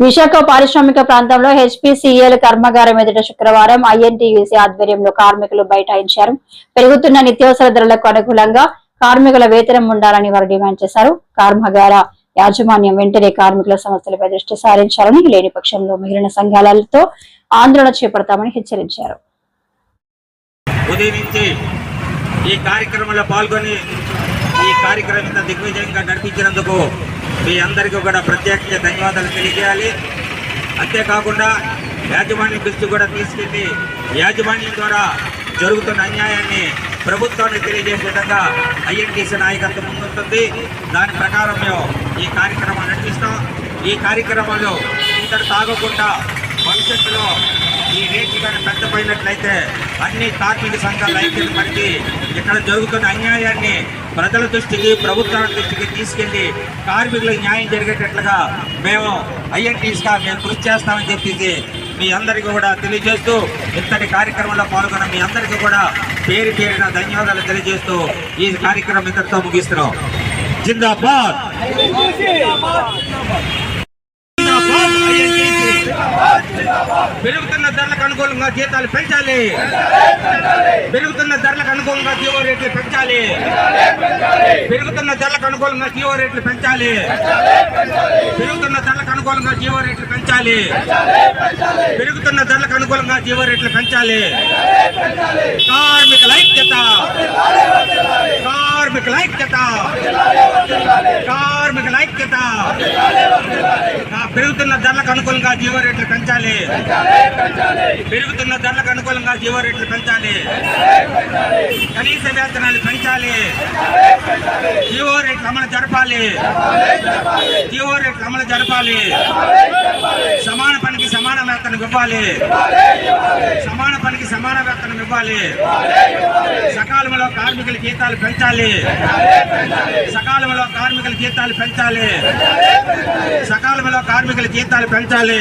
విశాఖ పారిశ్రామిక ప్రాంతంలో హెచ్పిసిఎల్ కర్మాగారం ఎదుట శుక్రవారం ఐఎన్టీయూసీ ఆధ్వర్యంలో కార్మికులు బైఠాయించారు. పెరుగుతున్న నిత్యావసర ధరలకు అనుకూలంగా కార్మికుల వేతనం ఉండాలని వారు డిమాండ్ చేశారు. కర్మాగార యాజమాన్యం వెంటనే కార్మికుల సమస్యలపై దృష్టి సారించాలని లేని పక్షంలో మిగిలిన సంఘాలతో ఆందోళన చేపడతామని హెచ్చరించారు. ఈ కార్యక్రమంలో పాల్గొని ఈ కార్యక్రమం ఇంత దిగ్విజయంగా నడిపించినందుకు మీ అందరికీ కూడా ప్రత్యేకంగా ధన్యవాదాలు తెలియజేయాలి. అంతేకాకుండా యాజమాన్యం దృష్టి కూడా తీసుకెళ్ళి యాజమాన్యం ద్వారా జరుగుతున్న అన్యాయాన్ని ప్రభుత్వాన్ని తెలియజేసే విధంగా ఐఎన్టీసీ నాయకత్వం ముందుంటుంది. దాని ప్రకారం మేము ఈ కార్యక్రమాన్ని నడిపిస్తాం ఈ కార్యక్రమంలో ఇంతటి తాగకుండా భవిష్యత్తులో ఈ రేట్లు కానీ పెద్దపోయినట్లయితే అన్ని కార్మిక సంఘాల ఐక్యత మనకి ఇక్కడ జరుగుతున్న అన్యాయాన్ని ప్రజల దృష్టికి ప్రభుత్వాల దృష్టికి తీసుకెళ్ళి కార్మికులకు న్యాయం జరిగేటట్లుగా మేము ఐఎన్టీస్గా మేము కృషి చేస్తామని చెప్పేసి మీ అందరికీ కూడా తెలియజేస్తూ ఇంతటి కార్యక్రమంలో పాల్గొన్న మీ అందరికీ కూడా పేరు పేరిన ధన్యవాదాలు తెలియజేస్తూ ఈ కార్యక్రమం ఇంతటితో ముగిస్తున్నాం. జిందాబాద్! పెరుగుతున్న ధరలకు అనుకూలంగా జీతాలు పెంచాలి. పెరుగుతున్న ధరలకు అనుకూలంగా జీవో రేట్లు పెంచాలి. పెరుగుతున్న ధరలకు అనుకూలంగా జీవో రేట్లు పెంచాలి. పెరుగుతున్న ధరలకు అనుకూలంగా జీవో పెంచాలి. పెరుగుతున్న ధరలకు అనుకూలంగా జీవో రేట్లు పెంచాలి. కార్మికుల ఐక్యత కార్మికుల ఐక్యత కార్మికుల ఐక్యత ఆ పెరుగుతున్న ధరలకు అనుకూలంగా జీవో రేట్లు పెంచాలి. పెరుగుతున్న ధరలకు అనుకూలంగా జీవో రేట్లు పెంచాలి. కనీస వేతనాలు పెంచాలి. జీవో రేట్లు అమలు జరపాలి. జీవో రేట్లు అమలు జరపాలి. సమాన పనికి సమాన వేతనం ఇవ్వాలి. సమాన పనికి సమాన వేతనం ఇవ్వాలి. సకాలంలో కార్మికుల జీతాలు పెంచాలి. సకాలంలో కార్మికుల జీతాలు పెంచాలి. సకాలంలో కార్మికుల జీతాలు పెంచాలి?